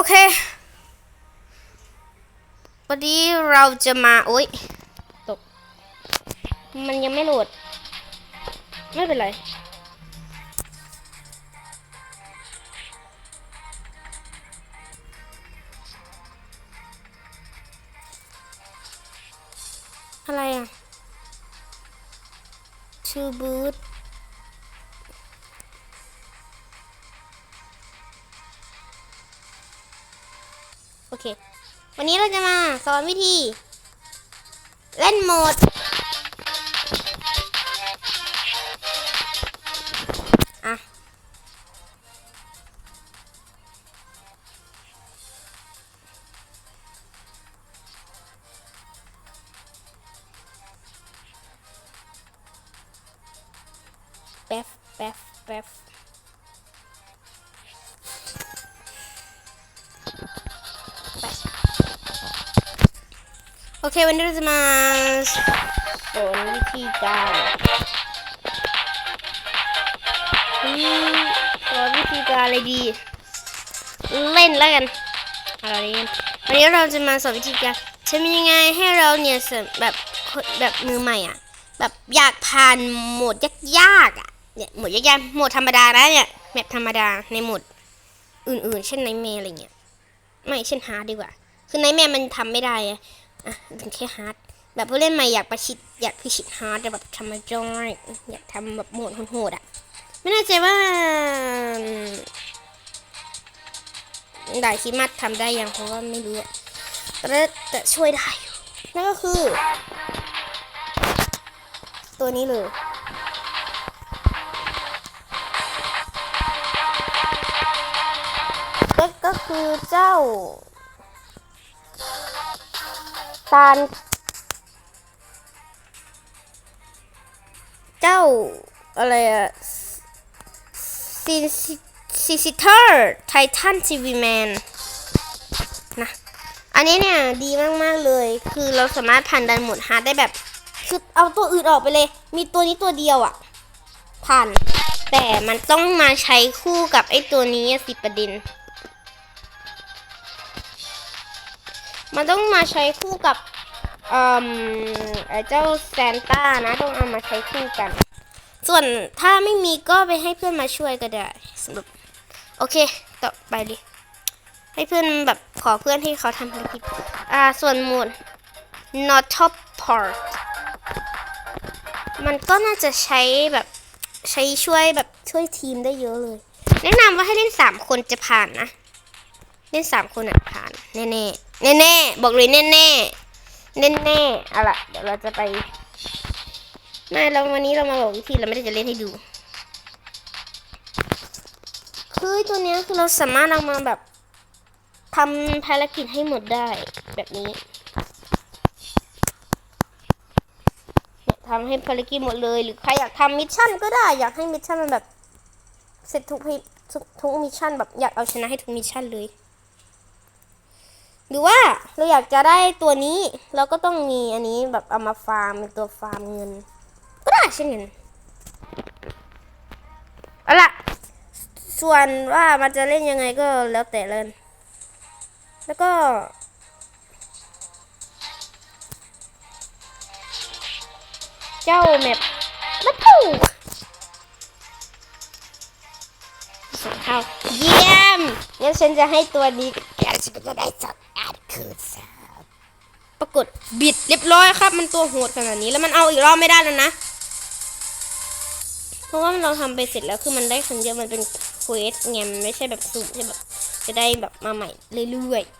อเค วันนี้เราจะมา โอ๊ย ตก มันยังไม่โหลด ไม่เป็นไร อะไรอะ ชื่อบูธ เค วันนี้เราจะมาสอนวิธี เล่นโหมด อะ แป๊บแป๊บแป๊บ เควันนี้เราจะมาสอนวิธีการอืมสอนวิธีการอะไรดี เล่นแล้วกันอะไรดีวันนี้เราจะมาสอนวิธีการทำยังไงให้เราเนี่ยสำแบบแบบมือใหม่อะ แบบอยากผ่านโหมดยากๆอะเนี่ยโหมดยากๆโหมดธรรมดานะเนี่ยแมปธรรมดาในโหมดอื่นๆ เช่นไนเมอะไรเงี้ยไม่เช่นฮาร์ดดีกว่า คือไนแมมันทำไม่ได้ อะถึงแค่ฮาร์ดแบบผู้เล่นใหม่อยากประชิดอยากพิชิตฮาร์ดแต่แบบธรรมดาอยอยากทำแบบโหมดโหดอะ ไม่แน่ใจว่าได้คิดมัดทำได้ยังเพราะว่าไม่รู้แต่แต่ช่วยได้ นั่นก็คือ ตัวนี้เลยก็ก็คือเจ้า ตาลเจ้าอะไรอะซิซิซิเตอร์ไททันทีวีแมนนะอันนี้เนี่ย ดีมาก ๆ เลย คือเราสามารถผ่านดันหมดฮาร์ดได้แบบ คือเอาตัวอื่นออกไปเลย มีตัวนี้ตัวเดียวอะผ่าน แต่มันต้องมาใช้คู่กับไอ้ตัวนี้สิประเด็น มันต้องมาใช้คู่กับเอ่มไอ้เจ้าแซนต้านะ ต้องเอามาใช้คู่กัน ส่วนถ้าไม่มีก็ไปให้เพื่อนมาช่วยก็ได้สรับโอเค ต่อไปดิให้เพื่อนแบบขอเพื่อนที่เขาทำภารกิจอ่าส่วนหมวด not top part มันก็น่าจะใช้แบบใช้ช่วยแบบช่วยทีมได้เยอะเลย แนะนำว่าให้เล่นสามคนจะผ่านนะ เล่นสามคนอะผ่านแน่แน่แน่แน่บอกเลยแน่แน่แน่แน่เอาล่ะเดี๋ยวเราจะไปไม่เราวันนี้เรามาบอกวิธีเราไม่ได้จะเล่นให้ดูคือตัวเนี้ยคือเราสามารถเอามาแบบทำภารกิจให้หมดได้แบบนี้เนี่ยทำให้ภารกิจหมดเลย หรือใครอยากทำมิชชั่นก็ได้อยากให้มิชชั่นมันแบบเสร็จทุกให้ทุกทุกมิชชั่นแบบอยากเอาชนะให้ทุกมิชชั่นเลย หรือว่าเราอยากจะได้ตัวนี้ เราก็ต้องมีอันนี้แบบเอามาฟาร์มเป็นตัวฟาร์มเงิน ก็ได้เช่นกันเอาล่ะ ส่วนว่ามันจะเล่นยังไงก็แล้วแต่เล่นแล้วก็เจ้าแมปมาปูสองเท่าเยี่ยมงั้นฉันจะให้ตัวนี้แกฉันก็จะได้สอ คือสามปรากฏบิดเรียบร้อยครับ มันตัวโหดขนาดนี้แล้วมันเอาอีกรอบไม่ได้แล้วนะ เพราะว่ามันเราทำไปเสร็จแล้วคือมันได้ครั้งเดียวมันเป็นเควสไงมันไม่ใช่แบบสุ่มใช่แบบจะได้แบบมาใหม่เรื่อยๆ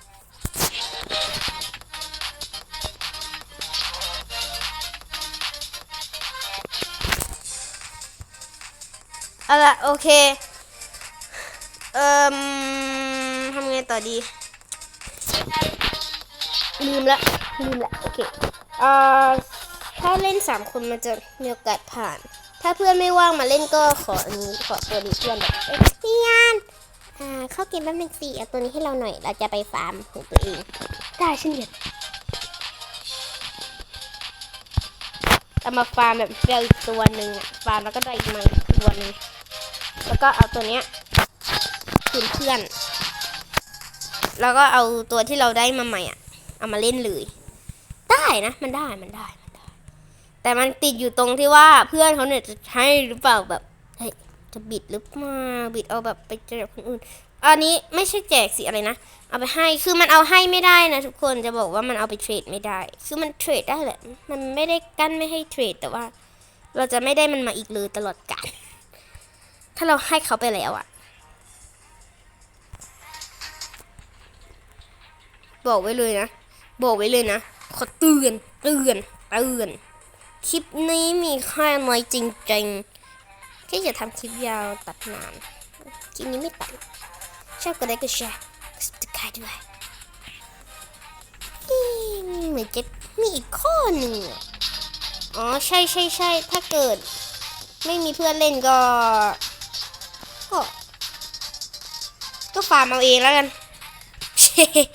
เอาละโอเค เอ่มทำไงต่อดี ลืมละลืมละโอเคเอ่อถ้าเล่นสามคนมันจะมีโอกาสผ่าน ถ้าเพื่อนไม่ว่างมาเล่นก็ขออันนี้ขอตัวนี้เพื่อนแบบเอ้ยพี่ยานอ่าเข้าเกมแป๊บนึงสิเอาตัวนี้ให้เราหน่อย เราจะไปฟาร์มของตัวเอง ได้เช่นเดียวเอามาฟาร์มแบบเฟลอีกตัวหนึ่งอะฟาร์มแล้วก็ได้อีกมาอีกตัวหนึ่งแล้วก็เอาตัวเนี้ยคืนเพื่อน แล้วก็เอาตัวที่เราได้มาใหม่อะ เอามาเล่นเลย ได้นะ มันได้มันได้มันได้ แต่มันติดอยู่ตรงที่ว่าเพื่อนเขาเนี่ยจะให้หรือเปล่าแบบเฮ้ยจะบิดหรือเปล่าบิดเอาแบบไปแจกคนอื่น อันนี้ไม่ใช่แจกสิอะไรนะ เอาไปให้คือมันเอาให้ไม่ได้นะทุกคนจะบอกว่ามันเอาไปเทรดไม่ได้ คือมันเทรดได้แหละ มันไม่ได้กั้นไม่ให้เทรดแต่ว่า เราจะไม่ได้มันมาอีกเลยตลอดกาลถ้าเราให้เขาไปแล้วอะบอกไว้เลยนะ บอกไว้เลยนะขอเตือนเตือนเตือน คลิปนี้มีค่าน้อยจริงๆแค่จะทำคลิปยาวตัดนาน คลิปนี้ไม่ตัด ชอบก็ได้ก็แชร์กดติดตามด้วยเหมือนจะมีอีกข้อหนึ่งอะอ๋อ ใช่ใช่ใช่ถ้าเกิด ไม่มีเพื่อนเล่นก็ ก็ ก็ฟาร์มเอาเองแล้วกัน